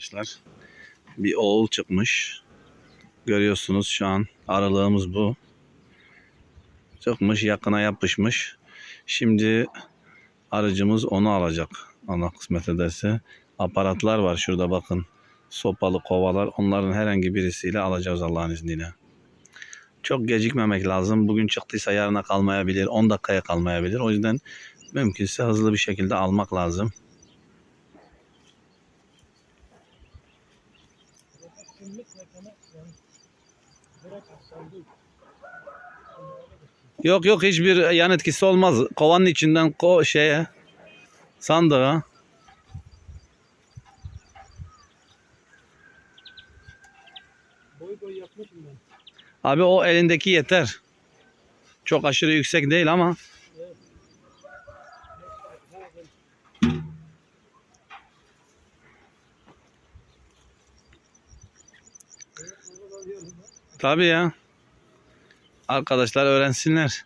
arkadaşlar. Bir oğul çıkmış. Görüyorsunuz şu an aralığımız bu. Çıkmış yakına yapışmış. Şimdi aracımız onu alacak. Allah kısmet ederse. Aparatlar var şurada bakın. Sopalı kovalar. Onların herhangi birisiyle alacağız Allah'ın izniyle. Çok gecikmemek lazım. Bugün çıktıysa yarına kalmayabilir. 10 dakikaya kalmayabilir. O yüzden mümkünse hızlı bir şekilde almak lazım. Yok yok hiçbir yan etkisi olmaz. Kovanın içinden ko şeye sandığa. Boy boy yapmışım ben. Abi o elindeki yeter. Çok aşırı yüksek değil ama tabii ya. Arkadaşlar öğrensinler.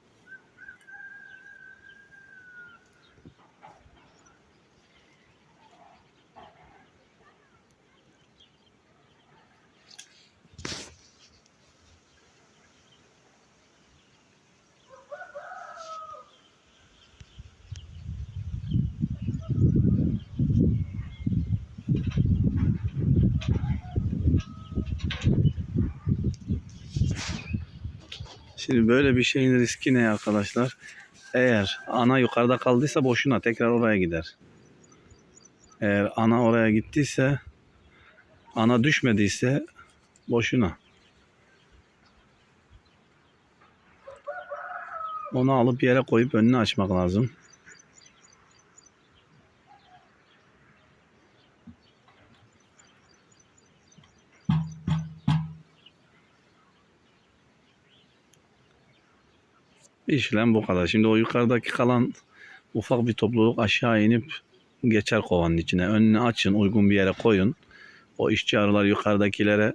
Şimdi böyle bir şeyin riski ne arkadaşlar? Eğer ana yukarıda kaldıysa boşuna tekrar oraya gider. Eğer ana oraya gittiyse ana düşmediyse boşuna. Onu alıp yere koyup önünü açmak lazım. İşlem bu kadar. Şimdi o yukarıdaki kalan ufak bir topluluk aşağı inip geçer kovanın içine. Önünü açın, uygun bir yere koyun. O işçi arılar yukarıdakilere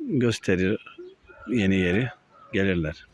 gösterir yeni yeri. Gelirler.